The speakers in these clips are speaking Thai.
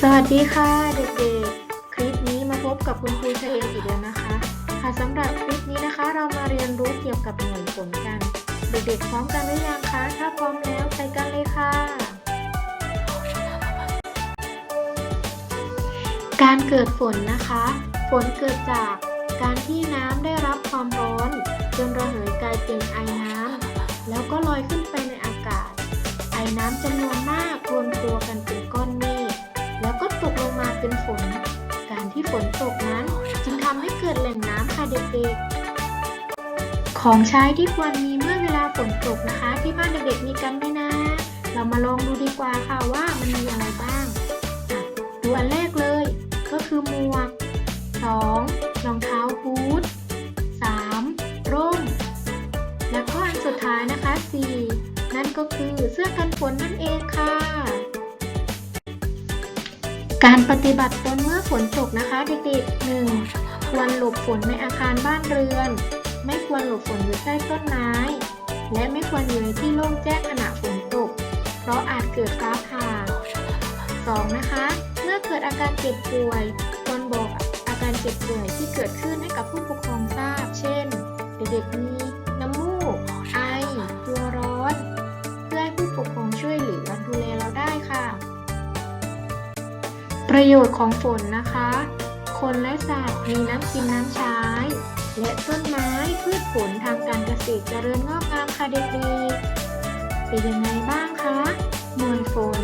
สวัสดีค่ะเด็กๆ คลิปนี้มาพบกับคุณครูเชเอมอีกแล้วนะคะ ค่ะสำหรับคลิปนี้นะคะ เรามาเรียนรู้เกี่ยวกับหน่วยฝนกัน เด็กๆพร้อมกันหรือยังคะ ถ้าพร้อมแล้วไปกันเลยค่ะ การเกิดฝนนะคะ ฝนเกิดจากการที่น้ำได้รับความร้อนจนระเหยกลายเป็นไอน้ำแล้วก็ลอยขึ้นไปในอากาศ ไอน้ำจำนวนมากรวมตัวกัน เป็นฝน การที่ฝนตกนั้นจึงทำให้เกิดแหล่งน้ำค่ะเด็กๆ ของใช้ที่ควรมีเมื่อเวลาฝนตกนะคะ ที่บ้านเด็กๆมีกันไหมนะ เรามาลองดูดีกว่าค่ะว่ามันมีอะไรบ้างอะดูอันแรกเลย ก็คือหมวก 2. รองเท้าบูท 3. ร่ม แล้วก็อันสุดท้ายนะคะ 4. นั่นก็คือเสื้อกันฝนนั่นเองค่ะ การปฏิบัติตนเมื่อฝนตกนะคะเด็กๆ 1. ควรหลบฝนในอาคารบ้านเรือน ไม่ควรหลบฝนอยู่ใต้ต้นไม้ และไม่ควรอยู่ในที่โล่งแจ้งขณะฝนตก เพราะอาจเกิดฟ้าผ่า 2. นะคะ เมื่อเกิดอาการเจ็บป่วยควรบอกอาการเจ็บป่วยที่เกิดขึ้นให้กับผู้ปกครองทราบ เช่น เด็กๆมีน้ำมูก ไอตัวร้อน เพื่อให้ผู้ปกครองช่วยเหลือดูแลเราได้ ประโยชน์ของฝนนะคะ คนและสัตว์มีน้ำกินน้ำใช้ และต้นไม้พืชผลทางการเกษตรเจริญงอกงามค่ะเด็กๆเป็นยังไงบ้างคะหน่วยฝน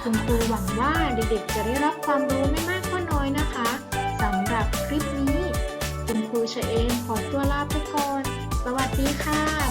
คุณครูหวังว่าเด็กๆจะได้รับความรู้ไม่มากก็น้อยนะคะสำหรับคลิปนี้ คุณครูเชเอมขอตัวลาไปก่อน สวัสดีค่ะ